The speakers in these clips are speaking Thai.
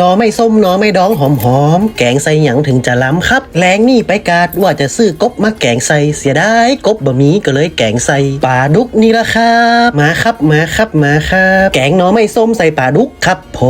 นอไม่ส้มนอไม่ดองหอมหอมแกงใส่หยังถึงจะล้ำครับ แรงนี่ไปกาดว่าจะซื้อกบมาแกงใส่เสียดายกบบะหมี่ก็เลยแกงใส่ปลาดุกนี่ละครับมาครับมาครับมาครับ แกงนอไม่ส้มใส่ปลาดุกครับผ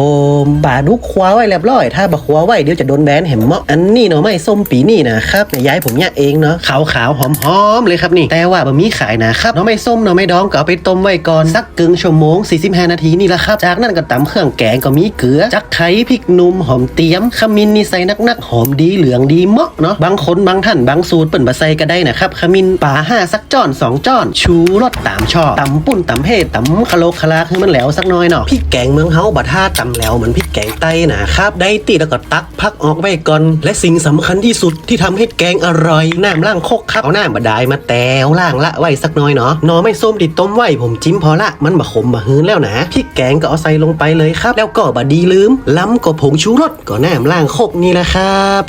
มปลาดุกคว้าไว้เรียบร้อย ถ้าบักคว้าไว้เดี๋ยวจะโดนแบนเห็มเมาะอันนี้นอไม่ส้มปีนี่นะครับเนี่ยย้ายผมเนี่ยเองเนาะขาวขาวหอมหอมเลยครับนี่ แต่ว่าบะหมี่ขายนะครับนอไม่ส้มนอไม่ดองก็เอาไปต้มไว้ก่อนสักกึ่งชั่วโมง45นาทีนี่ละครับ จากนั้นก็ตำเครื่องแกงก็มีเกลือจักไข่พริกหนุ่มหอมเตี๊ยมขมิ้นนี่ใส่นักๆหอมดีเหลืองดีเมาะเนาะบางคนบางท่านบางสูตรเปิ่นบะใส่ก็ได้นะครับขมิ้นป่าห้าสักจ้อนสองจ้อน ชูรสตามชอบตำปุ่นตำเฮ็ดตำคาโลคาลาคือมันแหล้วสักน้อยเนาะพริกแกงเมืองเฮาบะท่าตำแหล้วเหมือนพริกแกงไต้นะครับได้ตีแล้วก็ตักพักออกไว้ก่อน และสิ่งสำคัญที่สุดที่ทำให้แกงอร่อยน้ำล่างโคกครับเอาน้ำบะไดายมาแตวล่างละไว้สักน้อยเนาะนอไม่ส้มติดต้มไว้ผมจิ้มพอละมันบะขมบะฮืนแล้วนะพริกแกงก็เอาใส่ลงไปเลยครับ แล้วก็บะดีลืมล้ำก็ผงชูรสก็แนมล่างโคกนี่แหละครับ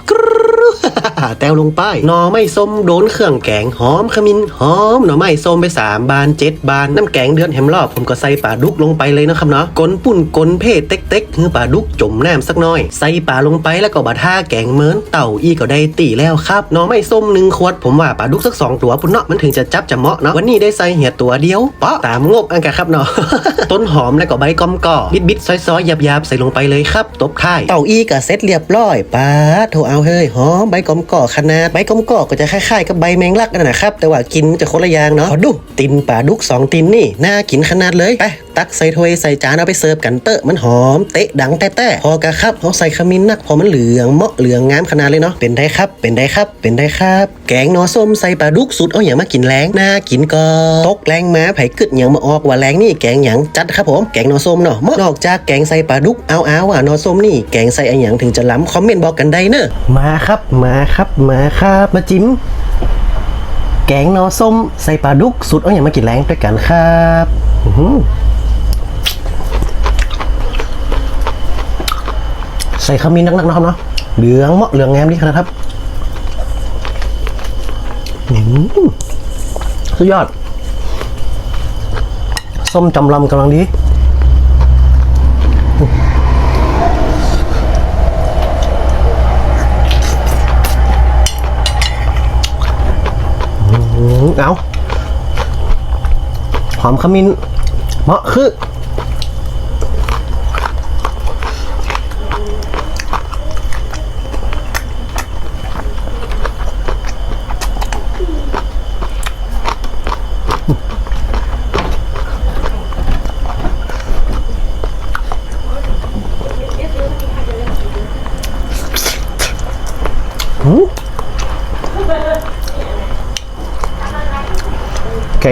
กรึ๊ดแต้วลงไปนอไม่ส้มโดนเครื่องแกงหอมขมิ้นหอมหน่อไม่ส้มไปสามบานเจ็ดบานน้ำแกงเดือนแหมรอบผมก็ใส่ปลาดุกลงไปเลยนะครับเนาะกลนปุ่นกลนเพศเต็กๆคือปลาดุกจมน้ำสักหน่อย ใส่ปลาลงไปแล้วก็บะท่าแกงเหมือนเต่าอีก็ได้ตีแล้วครับนอไม่ส้มหนึ่งขวดผมว่าปลาดุกสักสองตัวพุ่นเนาะมันถึงจะจับจะเหมาะเนาะวันนี้ได้ใส่เหียตัวเดียวเปาะตามงบอันกะครับเนาะต้นหอมแล้วก็ใบกอมก่อบิดบิดๆซอยๆหยาบๆใส่ลงไปเลยครับ ตบท้ายเต่าอีก็เสร็จเรียบร้อยปาโทเอาเฮ้ยหอมใบกอมก่อขนาดใบกอมก่อก็จะคล้ายๆกับใบแมงลักนั่นนะครับ แต่ว่ากินจะคนละอย่างเนาะดูตินปลาดุกสองตินนี่น่ากินขนาดเลยไปตักใส่ถ้วยใส่จานเอาไปเสิร์ฟกันเตอะมันหอมเตะดังแต่แต่พอกะครับเขาใส่ขมิ้นนักพอมันเหลืองเมาะเหลืองงามขนาดเลยเนาะเป็นได้ครับ เป็นได้ครับเป็นได้ครับ แกงนอส้มใส่ปลาดุกสุดเอาอย่างมากินแรงน่ากินก็ตกแรงมาไผกึดอย่างมาออกว่าแรงนี่แกงหยังจัดครับผมแกงนอส้มเนาะเมาะนอกจากแกงใส่ปลาดุกเอาเอาอะหนอส้มนี่แกงใส่อะไรอย่างถึงจะล้ำคอมเมนต์บอกกันได้เนอะมาครับมาครับมาครับมาจิ้มแกงนอส้มใส่ปลาดุกสุดเอาอย่างมากินแรงด้วยกันครับใส่ขมิ้นนักๆนะครับเนาะเหลืองเหมาะเหลืองแงามดีขนาดครับสุดยอด ส้มจำลำกำลังดี หอมขมิ้นเหมาะคือ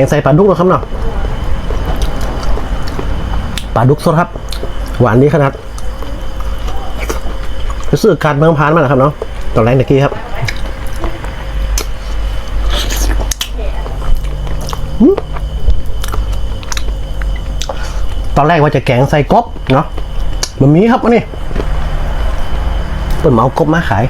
งใส่ปลาดุกนะครับเนาะปลาดุกสดครับ หวานดีขนาดรู้สึกการเมืองพานมาแล้วครับเนาะตอนแรกตะกี้ครับตอนแรกว่าจะแกงใส่กบเนาะบะหมี่ครับอันนี้เปิดเหมากบมาขาย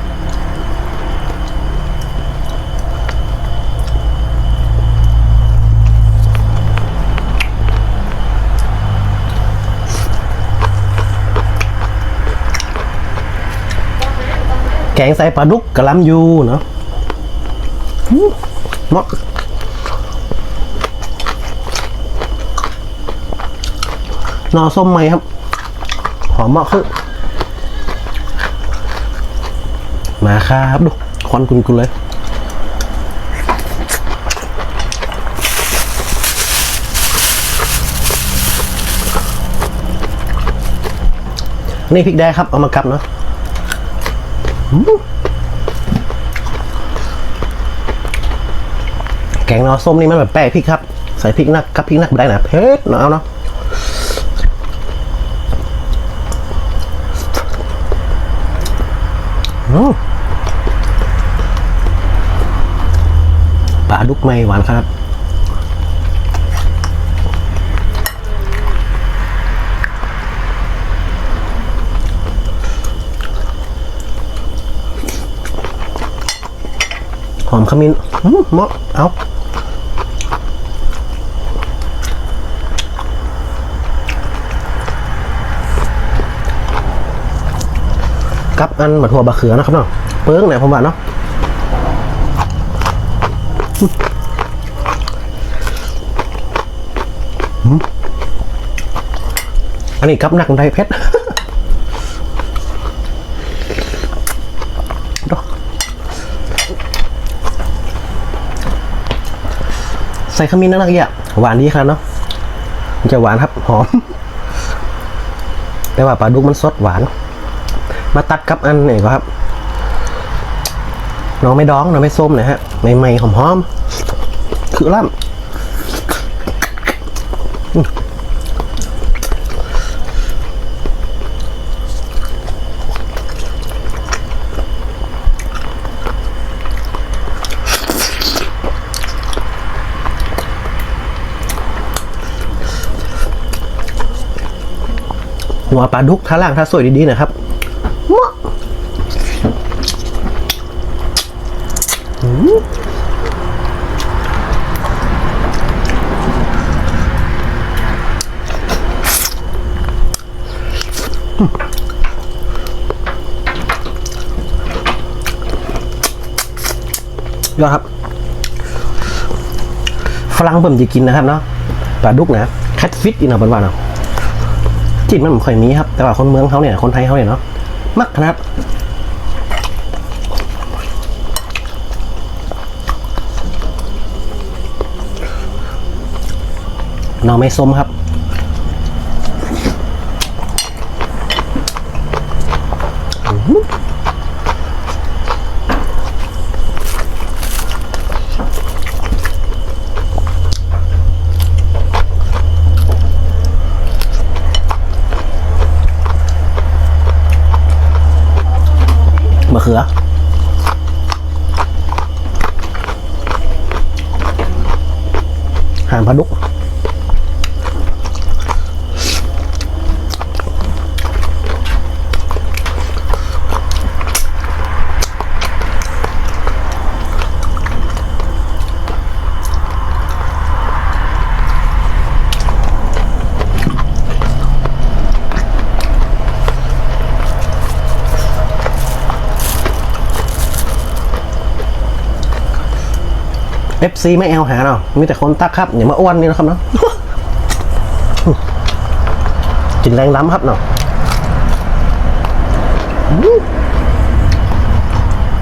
แกงใส่ปลาดุกกะลำยูเนาะอื้อเหมาะนอส้มไหมครับ หอมมาะคือมาครับดูควันกุนๆเลยนี่พริกแดงครับ เอามากับเนาะ แกงนอส้มนี่มันแบบแปะพริกครับ ใส่พริกนักกับพริกนักได้นะเผ็ดเนาะเอาเนาะปลาดุกไม่หวานครับ หอมขมิ้นอื้อเหมาะเอากับอันมะถั่วบะเขือนะครับเนาะเปิ้งไหนผมว่าเนาะอืมอันนี้กับหนักไดเพชร ดอก ใส่ขมิ้นนักๆเยอะหวานดีครับเนาะมันจะหวานครับหอม แต่ว่าปลาดุกมันสดหวาน มาตัดกับอันไหนก็ครับน้องไม่ดองน้องไม่ส้มนะฮะใหม่ๆหอมๆคือล่ำ หัวปลาดุกท่าล่างท่าสวยดีๆนะครับเหมาะยอดครับ ฝรั่งผมจะกินนะครับเนาะปลาดุกนะ แคทฟิตอีกเนาะเป็นว่าเนาะ จิตมันไม่ค่อยมีครับ แต่ว่าคนเมืองเขาเนี่ย คนไทยเขาเนี่ยเนาะมักนะครับน้องไม่ส้มครับ มะเขือ หางพัดุก FC ไม่เอลหาเนาะมีแต่คนตักครับอย่ามาอ้วนนี่นะครับเนาะกินแรงล้ำครับเนาะ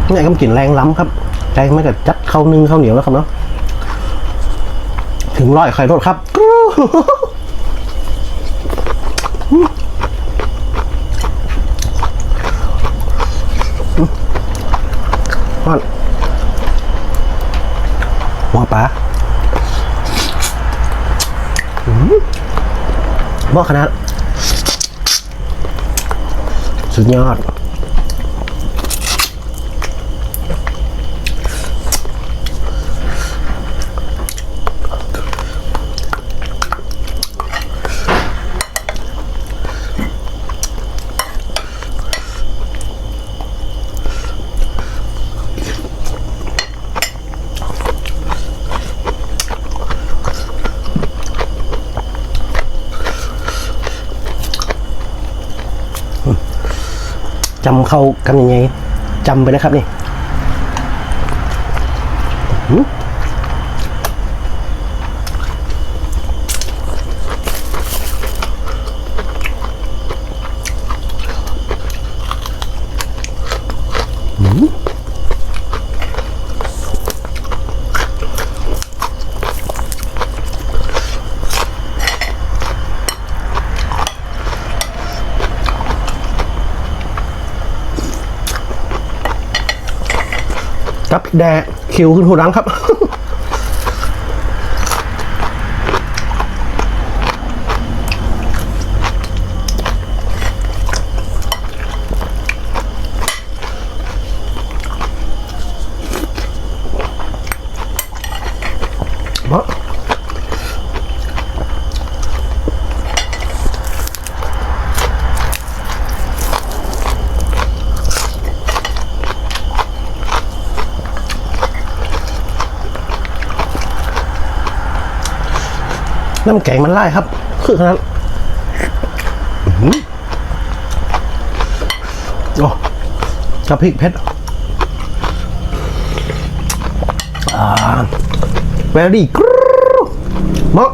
เนี่ยก็กินแรงล้ำครับใจไม่กับจัดข้าวนึ่งข้าวเหนียวแล้วครับเนาะถึงร้อยไข่รถครับ ฮอนหัวปลาอืม หม้อขนาดสุดยอด จำเข้ากันยังไงจำไปนะครับนี่ กับแดกคิวขึ้นหูรังครับม น้ำแกงมันไล่ครับ คือขนาดโอ้กับพริกเพชรอ่า very good เนาะ